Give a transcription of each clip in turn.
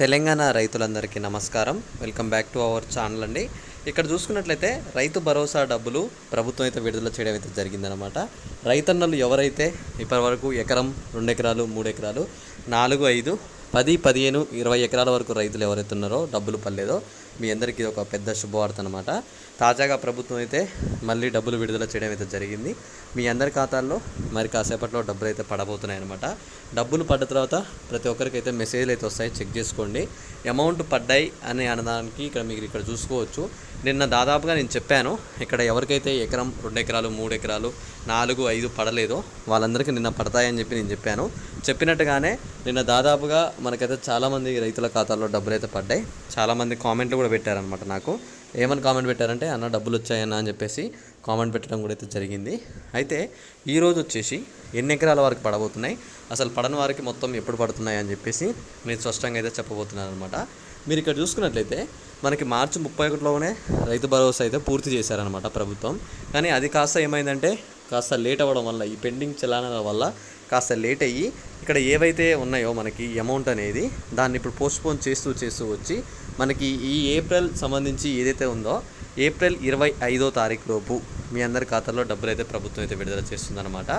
తెలంగాణ రైతులందరికీ నమస్కారం. Welcome back to our channel అండి. ఇక్కడ చూసుకున్నట్లయితే రైతు భరోసా డబ్బులు ప్రభుత్వం అయితే విడుదల చేయడం అయితే జరిగిందనమాట రైతన్నలు ఎవరైతే ఇప్పటివరకు ఎకరం రెండు ఎకరాలు మూడు ఎకరాలు నాలుగు ఐదు పది పదిహేను ఇరవై ఎకరాల వరకు రైతులు ఎవరైతే ఉన్నారో డబ్బులు పడలేదో మీ అందరికీ ఇది ఒక పెద్ద శుభవార్త అనమాట తాజాగా ప్రభుత్వం అయితే మళ్ళీ డబ్బులు విడుదల చేయడం అయితే జరిగింది. మీ అందరి ఖాతాల్లో మరి కాసేపట్లో డబ్బులు అయితే పడబోతున్నాయి అనమాట డబ్బులు పడ్డ తర్వాత ప్రతి ఒక్కరికైతే మెసేజ్లు అయితే వస్తాయి. చెక్ చేసుకోండి. అమౌంట్ పడ్డాయి అని అనడానికి ఇక్కడ మీరు ఇక్కడ చూసుకోవచ్చు. నిన్న దాదాపుగా నేను చెప్పాను ఇక్కడ ఎవరికైతే ఎకరం రెండు ఎకరాలు మూడు ఎకరాలు నాలుగు ఐదు పడలేదో వాళ్ళందరికీ నిన్న పడతాయని చెప్పి నేను చెప్పాను. చెప్పినట్టుగానే నిన్న దాదాపుగా మనకైతే చాలామంది రైతుల ఖాతాల్లో డబ్బులు అయితే పడ్డాయి. చాలామంది కామెంట్లు కూడా పెట్టారనమాట నాకు. ఏమని కామెంట్ పెట్టారంటే అన్న డబ్బులు వచ్చాయన్న అని చెప్పేసి కామెంట్ పెట్టడం కూడా అయితే జరిగింది. అయితే ఈరోజు వచ్చేసి ఎన్ని ఎకరాల వరకు పడబోతున్నాయి? అసలు పడని వారికి మొత్తం ఎప్పుడు పడుతున్నాయి అని చెప్పేసి నేను స్పష్టంగా అయితే చెప్పబోతున్నాను అనమాట మీరు ఇక్కడ చూసుకున్నట్లయితే మనకి మార్చి ముప్పై ఒకటిలోనే రైతు భరోసా అయితే పూర్తి చేశారనమాట ప్రభుత్వం. కానీ అది కాస్త ఏమైందంటే కాస్త లేట్ అవ్వడం వల్ల ఈ పెండింగ్ చలానాల వల్ల కాస్త లేట్ అయ్యి ఇక్కడ ఏవైతే ఉన్నాయో మనకి అమౌంట్ అనేది దాన్ని ఇప్పుడు పోస్ట్పోన్ చేస్తూ చేస్తూ వచ్చి మనకి ఈ ఏప్రిల్ సంబంధించి ఏదైతే ఉందో ఏప్రిల్ ఇరవై ఐదో తారీఖు లోపు మీ అందరి ఖాతాలో డబ్బులు అయితే ప్రభుత్వం అయితే విడుదల చేస్తుందన్నమాట.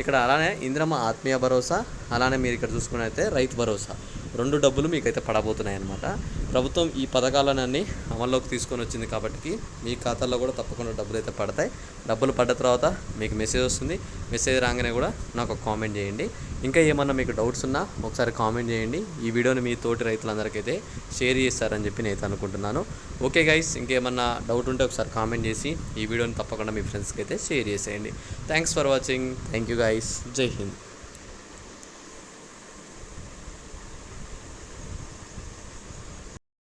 ఇక్కడ అలానే ఇంద్రమ్మ ఆత్మీయ భరోసా అలానే మీరు ఇక్కడ చూసుకున్నైతే రైతు భరోసా. రెండు డబ్బులు మీకైతే పడబోతున్నాయి అనమాట ప్రభుత్వం ఈ పథకాలన్నీ అమల్లోకి తీసుకొని వచ్చింది కాబట్టి మీ ఖాతాల్లో కూడా తప్పకుండా డబ్బులు అయితే పడతాయి. డబ్బులు పడ్డ తర్వాత మీకు మెసేజ్ వస్తుంది. మెసేజ్ రాగానే కూడా నాకు ఒక కామెంట్ చేయండి. ఇంకా ఏమన్నా మీకు డౌట్స్ ఉన్నా ఒకసారి కామెంట్ చేయండి. ఈ వీడియోని మీ తోటి రైతులందరికైతే షేర్ చేస్తారని చెప్పి నేను అనుకుంటున్నాను. ఓకే గైస్ ఇంకేమన్నా డౌట్ ఉంటే ఒకసారి కామెంట్ చేసి ఈ వీడియోని తప్పకుండా మీ ఫ్రెండ్స్కి అయితే షేర్ చేసేయండి. Thanks for watching. Thank you guys. జై హింద్.